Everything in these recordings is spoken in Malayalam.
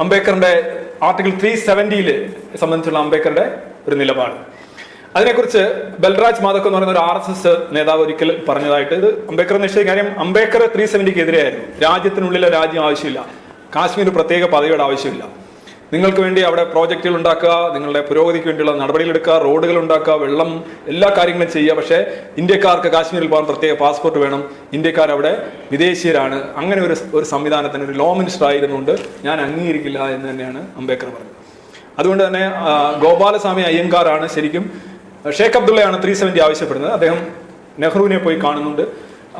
അംബേദ്കറിന്റെ ആർട്ടിക്കിൾ ത്രീ സെവന്റിയിൽ സംബന്ധിച്ചുള്ള അംബേദ്കറുടെ ഒരു നിലപാട്. അതിനെക്കുറിച്ച് ബൽരാജ് മാധവ് എന്ന് പറയുന്ന ഒരു ആർ എസ് എസ് നേതാവ് ഒരിക്കൽ പറഞ്ഞതായിട്ട് ഇത് അംബേദ്കർ നിശ്ചയ കാര്യം അംബേദ്കർ ത്രീ സെവന്റിക്ക് എതിരെയായിരുന്നു. രാജ്യത്തിനുള്ളിലെ രാജ്യം ആവശ്യമില്ല. കാശ്മീർ പ്രത്യേക പദവിയുടെ ആവശ്യമില്ല. നിങ്ങൾക്ക് വേണ്ടി അവിടെ പ്രോജക്റ്റുകൾ ഉണ്ടാക്കുക നിങ്ങളുടെ പുരോഗതിക്ക് വേണ്ടിയുള്ള നടപടികളെടുക്കുക റോഡുകൾ ഉണ്ടാക്കുക വെള്ളം എല്ലാ കാര്യങ്ങളും ചെയ്യുക. പക്ഷേ ഇന്ത്യക്കാർക്ക് കാശ്മീരിൽ പോകാൻ പ്രത്യേക പാസ്പോർട്ട് വേണം. ഇന്ത്യക്കാർ അവിടെ വിദേശീയരാണ്. അങ്ങനെ ഒരു ഒരു സംവിധാനത്തിന് ഒരു ലോ മിനിസ്റ്റർ ആയിരുന്നുകൊണ്ട് ഞാൻ അംഗീകരിക്കില്ല എന്ന് തന്നെയാണ് അംബേദ്കർ പറഞ്ഞത്. അതുകൊണ്ട് തന്നെ ഗോപാലസ്വാമി അയ്യങ്കാറാണ് ശരിക്കും ഷേഖ് അബ്ദുള്ളയാണ് ത്രീ സെവന്റി ആവശ്യപ്പെടുന്നത്. അദ്ദേഹം നെഹ്റുവിനെ പോയി കാണുന്നുണ്ട്.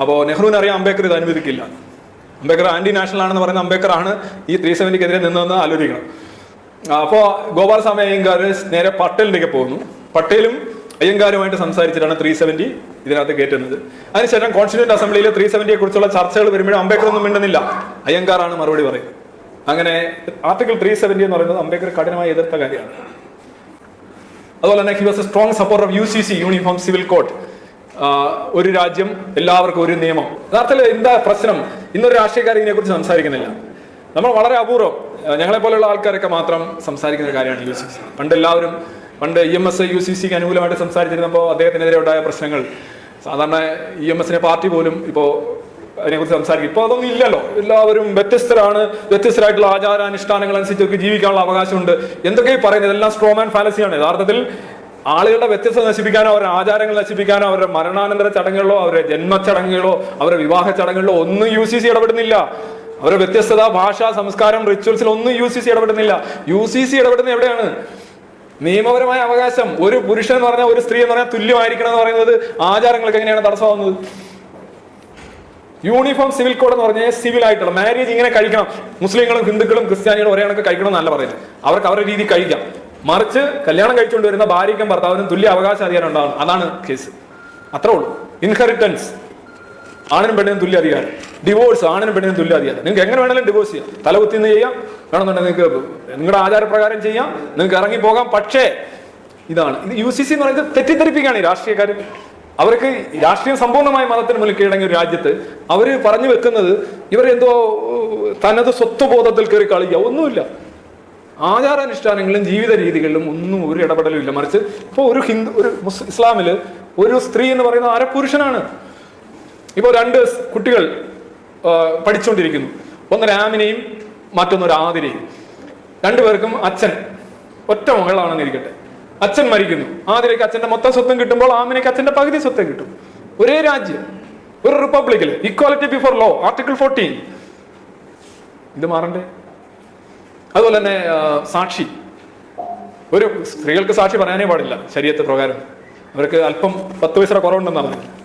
അപ്പോൾ നെഹ്റുവിനെ അറിയാം അംബേദ്കർ ഇത് അനുവദിക്കില്ല. അംബേദ്കർ ആന്റി നാഷണൽ ആണെന്ന് പറയുന്ന അംബേദ്കർ ആണ് ഈ ത്രീ സെവന്റിക്കെതിരെ നിന്നതെന്ന് ആലോചിക്കണം. അപ്പോൾ ഗോപാലസ്വാമി അയ്യങ്കാർ നേരെ പട്ടേലിലേക്ക് പോകുന്നു. പട്ടേലും അയ്യങ്കാരുമായിട്ട് സംസാരിച്ചിട്ടാണ് ത്രീ സെവന്റി ഇതിനകത്ത് കയറ്റുന്നത്. അതിനുശേഷം കോൺസ്റ്റിറ്റ്യൂന്റ് അസംബ്ലിയിൽ ത്രീ സെവന്റിയെ കുറിച്ചുള്ള ചർച്ചകൾ വരുമ്പോഴും അംബേദ്കർ ഒന്നും മിണ്ടുന്നില്ല. അയ്യങ്കാറാണ് മറുപടി പറയുന്നത്. അങ്ങനെ ആർട്ടിക്കിൾ ത്രീ സെവന്റി എന്ന് പറയുന്നത് അംബേദ്കർ കഠിനമായി എതിർത്ത കാര്യമാണ്. അതുപോലെ തന്നെ he was a strong support of U C C uniform civil code ഒരു രാജ്യം എല്ലാവർക്കും ഒരു നിയമം. യഥാർത്ഥത്തിൽ എന്താ പ്രശ്നം? ഇന്നൊരു രാഷ്ട്രീയക്കാർ ഇതിനെക്കുറിച്ച് സംസാരിക്കുന്നില്ല. നമ്മൾ വളരെ അപൂർവം ഞങ്ങളെപ്പോലെയുള്ള ഞങ്ങളെ പോലെയുള്ള ആൾക്കാരൊക്കെ മാത്രം സംസാരിക്കുന്ന ഒരു കാര്യമാണ് യു സി സി പണ്ട് എല്ലാവരും പണ്ട് E M S U C സിക്ക് അനുകൂലമായിട്ട് സംസാരിച്ചിരുന്നപ്പോൾ അദ്ദേഹത്തിനെതിരെ ഉണ്ടായ പ്രശ്നങ്ങൾ സാധാരണ ഇ എം എസിനെ പാർട്ടി പോലും ഇപ്പോൾ അതിനെക്കുറിച്ച് സംസാരിക്കും. ഇപ്പോൾ അതൊന്നും ഇല്ലല്ലോ. എല്ലാവരും വ്യത്യസ്തരാണ് വ്യത്യസ്തരായിട്ടുള്ള ആചാരാനുഷ്ഠാനങ്ങൾ അനുസരിച്ച് അവർക്ക് ജീവിക്കാനുള്ള അവകാശമുണ്ട്. എന്തൊക്കെ പറയുന്നത് ഇതെല്ലാം സ്ട്രോമാൻ ഫാലസിയാണ് യഥാർത്ഥത്തിൽ ആളുകളുടെ വ്യത്യസ്തത നശിപ്പിക്കാനോ അവരുടെ ആചാരങ്ങൾ നശിപ്പിക്കാനോ അവരുടെ മരണാനന്തര ചടങ്ങുകളോ അവരുടെ ജന്മചടങ്ങുകളോ അവരുടെ വിവാഹ ചടങ്ങുകളോ ഒന്നും യു സി സി ഇടപെടുന്നില്ല. അവരുടെ വ്യത്യസ്തത ഭാഷ സംസ്കാരം റിച്വൽസിൽ ഒന്നും യു സി സി ഇടപെടുന്നില്ല. യു സി സി ഇടപെടുന്നത് എവിടെയാണ്? നിയമപരമായ അവകാശം. ഒരു പുരുഷൻ എന്ന് പറഞ്ഞാൽ ഒരു സ്ത്രീ എന്ന് പറഞ്ഞാൽ തുല്യമായിരിക്കണം എന്ന് പറയുന്നത് ആചാരങ്ങൾക്ക് എങ്ങനെയാണ് തടസ്സമാവുന്നത്? യൂണിഫോം സിവിൽ കോഡ് എന്ന് പറഞ്ഞാൽ സിവിൽ ആയിട്ടുള്ള മാരേജ് ഇങ്ങനെ കഴിക്കണം. മുസ്ലിങ്ങളും ഹിന്ദുക്കളും ക്രിസ്ത്യാനികളും ഒരേ കണക്ക് കഴിക്കണം എന്നല്ല പറയുന്നത്. അവർക്ക് അവരുടെ രീതി കഴിക്കാം. മറിച്ച് കല്യാണം കഴിച്ചുകൊണ്ട് വരുന്ന ഭാര്യയ്ക്കും ഭർത്താവിനും തുല്യ അവകാശ അധികാരം ഉണ്ടാവണം. അതാണ് കേസ് അത്രേ ഉള്ളൂ. ഇൻഹെറിറ്റൻസ് ആണിനും പെണ്ണിനും തുല്യ അധികാരം. ഡിവോഴ്സ് ആണിനും പെണ്ണിനും തുല്യ അധികാരം. നിങ്ങൾക്ക് എങ്ങനെ വേണമെങ്കിലും ഡിവോഴ്സ് ചെയ്യാം. തലകുത്തി നിന്ന് ചെയ്യാം. വേണമെന്നുണ്ടെങ്കിൽ നിങ്ങൾക്ക് നിങ്ങളുടെ ആചാരപ്രകാരം ചെയ്യാം. നിങ്ങൾക്ക് ഇറങ്ങി പോകാം. പക്ഷേ ഇതാണ്. ഇത് യു സി സി എന്ന് പറയുന്നത് തെറ്റിദ്ധരിപ്പിക്കുകയാണ് ഈ രാഷ്ട്രീയക്കാർ അവർക്ക് രാഷ്ട്രീയം സമ്പൂർണമായി മതത്തിന് മുന്നിൽ കീഴടങ്ങിയ ഒരു രാജ്യത്ത് അവർ പറഞ്ഞു വെക്കുന്നത് ഏഹ്, തനത് സ്വത്വബോധത്തിൽ കയറി കളിക്കുക. ഒന്നുമില്ല. ആചാരാനുഷ്ഠാനങ്ങളിലും ജീവിത രീതികളിലും ഒന്നും ഒരു ഇടപെടലും ഇല്ല. മറിച്ച് ഇപ്പോൾ ഒരു ഹിന്ദു ഒരു മുസ് ഇസ്ലാമിൽ ഒരു സ്ത്രീ എന്ന് പറയുന്നത് അരപുരുഷനാണ്. ഇപ്പോൾ രണ്ട് കുട്ടികൾ പഠിച്ചുകൊണ്ടിരിക്കുന്നു ഒന്ന് രാമിനെയും മറ്റൊന്നൊരു ആതിരയും. രണ്ടുപേർക്കും അച്ഛൻ ഒറ്റ മകളാണെന്ന് ഇരിക്കട്ടെ. അച്ഛൻ മരിക്കുന്നു. ആതിരയ്ക്ക് അച്ഛന്റെ മൊത്തം സ്വത്തും കിട്ടുമ്പോൾ ആമിനയ്ക്ക് അച്ഛന്റെ പകുതി സ്വത്തും കിട്ടും. ഒരേ രാജ്യം ഒരു റിപ്പബ്ലിക്കിൽ equality before law article fourteen ഇത് മാറണ്ടേ? അതുപോലെ തന്നെ സാക്ഷി. ഒരു സ്ത്രീകൾക്ക് സാക്ഷി പറയാനേ പാടില്ല ശരീരത്തെ പ്രകാരം. അവർക്ക് അല്പം പത്ത് കുറവുണ്ടെന്നാണ് പറയുന്നത്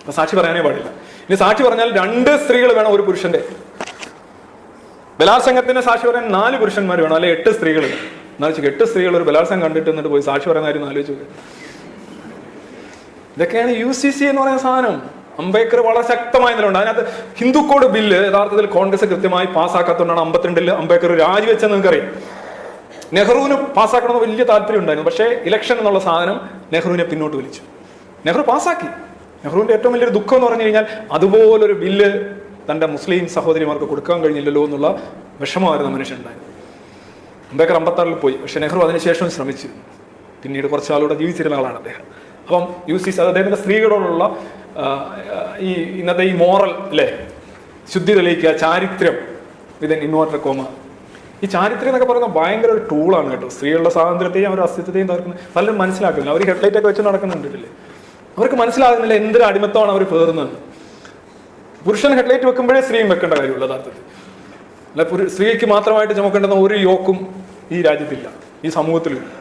അപ്പൊ സാക്ഷി പറയാനേ പാടില്ല. ഇനി സാക്ഷി പറഞ്ഞാൽ രണ്ട് സ്ത്രീകൾ വേണം ഒരു പുരുഷന്റെ. ബലാത്സംഗത്തിന് സാക്ഷി പറയാൻ നാല് പുരുഷന്മാർ വേണം അല്ലെ എട്ട് സ്ത്രീകൾ എന്നാലും എട്ട് സ്ത്രീകൾ ഒരു ബലാത്സംഗം കണ്ടിട്ട് എന്നിട്ട് പോയി സാക്ഷി പറയുന്ന കാര്യം ആലോചിച്ചു ഇതൊക്കെയാണ് യു സി സി എന്ന് പറയുന്ന സാധനം. അംബേദ്കർ വളരെ ശക്തമായ നിലയുണ്ട്. അതിനകത്ത് ഹിന്ദുക്കോട് ബില്ല് യഥാർത്ഥത്തിൽ കോൺഗ്രസ് കൃത്യമായി പാസ്സാക്കാത്തതുകൊണ്ടാണ് അമ്പത്തിരണ്ടിൽ അംബേദ്കർ രാജിവെച്ചെന്ന് നിങ്ങൾക്കറിയാം. നെഹ്റുവിന് പാസ്സാക്കണമെന്ന് വലിയ താല്പര്യം ഉണ്ടായിരുന്നു പക്ഷേ ഇലക്ഷൻ എന്നുള്ള സാധനം നെഹ്റുവിനെ പിന്നോട്ട് വലിച്ചു. നെഹ്റു പാസ്സാക്കി. നെഹ്റുവിന്റെ ഏറ്റവും വലിയൊരു ദുഃഖം എന്ന് പറഞ്ഞു കഴിഞ്ഞാൽ അതുപോലൊരു ബില്ല് തന്റെ മുസ്ലിം സഹോദരിമാർക്ക് കൊടുക്കാൻ കഴിഞ്ഞില്ലല്ലോ എന്നുള്ള വിഷമമായിരുന്നു മനുഷ്യനുണ്ടായിരുന്നു അംബേദ്കർ അമ്പത്താറിൽ പോയി. പക്ഷെ നെഹ്റു അതിനുശേഷം ശ്രമിച്ചു. പിന്നീട് കുറച്ച് ജീവിച്ചിരുന്ന ആളാണ് അദ്ദേഹം. അപ്പം യു സി അദ്ദേഹത്തിന്റെ സ്ത്രീകളോടുള്ള ഈ ഇന്നത്തെ ഈ മോറൽ അല്ലേ? ശുദ്ധി തെളിയിക്കുക ചാരിത്രം വിതൻ ഇൻവേർട്ടർ കോമ. ഈ ചാരിത്രം എന്നൊക്കെ പറയുന്നത് ഭയങ്കര ഒരു ടൂളാണ് കേട്ടോ. സ്ത്രീകളുടെ സ്വാതന്ത്ര്യത്തെയും അവരുടെ അസ്തിത്വത്തെയും തകർക്കുന്നത് പലരും മനസ്സിലാക്കുന്നില്ല അവർ ഹെഡ്ലൈറ്റ് ഒക്കെ വെച്ച് നടക്കുന്നുണ്ടല്ലേ അവർക്ക് മനസ്സിലാകുന്നില്ല എന്തൊരു അടിമത്തമാണ് അവർ പേറുന്നത്. പുരുഷൻ ഹെഡ്ലൈറ്റ് വെക്കുമ്പോഴേ സ്ത്രീയും വെക്കേണ്ട കാര്യമുള്ളൂ യഥാർത്ഥത്തിൽ. അല്ല സ്ത്രീക്ക് മാത്രമായിട്ട് ചുമക്കേണ്ടുന്ന ഒരു യോക്കും ഈ രാജ്യത്തില്ല ഈ സമൂഹത്തിലില്ല